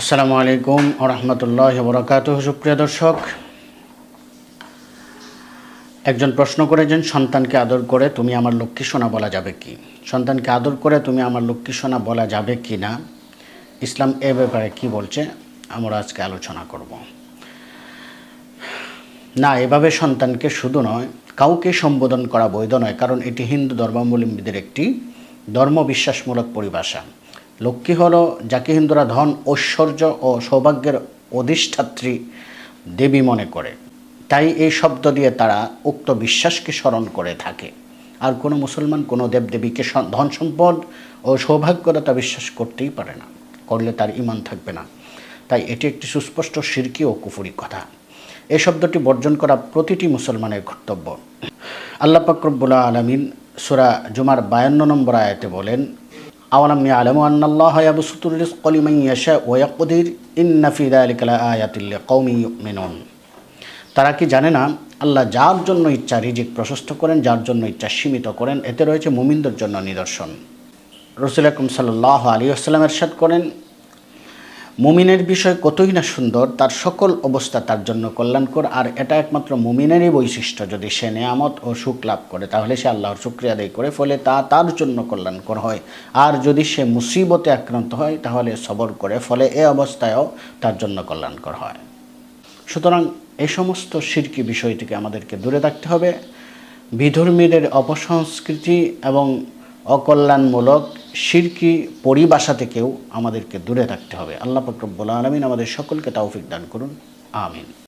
আসসালামু আলাইকুম রহমতুল্লাহ বরকাত সুপ্রিয় দর্শক, একজন প্রশ্ন করেছেন, সন্তানকে আদর করে তুমি আমার লক্ষ্মী সোনা বলা যাবে কি? সন্তানকে আদর করে তুমি আমার লক্ষ্মী সোনা বলা যাবে কি না? ইসলাম এ ব্যাপারে কি বলছে? আমরা আজকে আলোচনা করব। না, এভাবে সন্তানকে শুধু নয়, কাউকে সম্বোধন করা বৈধ নয়, কারণ এটি হিন্দু ধর্মাবলম্বীদের একটি ধর্মবিশ্বাসমূলক পরিভাষা। লক্ষ্মী হলো যাকে হিন্দুরা ধন, ঐশ্বর্য ও সৌভাগ্যের অধিষ্ঠাত্রী দেবী মনে করে। তাই এই শব্দ দিয়ে তারা উক্ত বিশ্বাসকে স্মরণ করে থাকে। আর কোনো মুসলমান, কোনো দেবদেবীকে ধন সম্পদ ও সৌভাগ্যদাতা বিশ্বাস করতেই পারে না, করলে তার ইমান থাকবে না। তাই এটি একটি সুস্পষ্ট সিরকি ও কুফুরি কথা। এই শব্দটি বর্জন করা প্রতিটি মুসলমানের কর্তব্য। আল্লাহ পাকরবুল্লা আলমিন সুরা জুমার বায়ান্ন নম্বর আয়াতে বলেন আওয়ালাম ইয়ালামু আন্নাল্লাহ ইয়াবসুতুর রিজqa লিমান ইয়াশা ওয়া ইয়াকদির, ইন্না ফি যালিকা লাআয়াতিল লিকাউমিন ইউমিনুন। তারা কি জানে না? আল্লাহ যার জন্য ইচ্ছা রিজিক প্রশস্ত করেন, যার জন্য ইচ্ছা সীমিত করেন, এতে রয়েছে মুমিনদের জন্য নিদর্শন। রসুল আকরম সাল্লাহ আলী আসসালাম এরশাদ করেন মুমিনের বিষয় কতই না সুন্দর, তার সকল অবস্থা তার জন্য কল্যাণকর। আর এটা একমাত্র মুমিনেরই বৈশিষ্ট্য, যদি সে নেয়ামত ও সুখ লাভ করে, তাহলে সে আল্লাহর শুক্রিয়া আদায় করে, ফলে তা তার জন্য কল্যাণকর হয়। আর যদি সে মুসিবতে আক্রান্ত হয়, তাহলে সবর করে, ফলে এ অবস্থায়ও তার জন্য কল্যাণকর হয়। সুতরাং এই সমস্ত শিরকি বিষয় থেকে আমাদেরকে দূরে থাকতে হবে। বিধর্মীদের অপসংস্কৃতি এবং অকল্যাণমূলক শিরকি পরিভাষা থেকেও আমাদেরকে দূরে থাকতে হবে। আল্লাহ ফকরব্বুল আলমিন আমাদের সকলকে তাওফিক দান করুন। আমিন।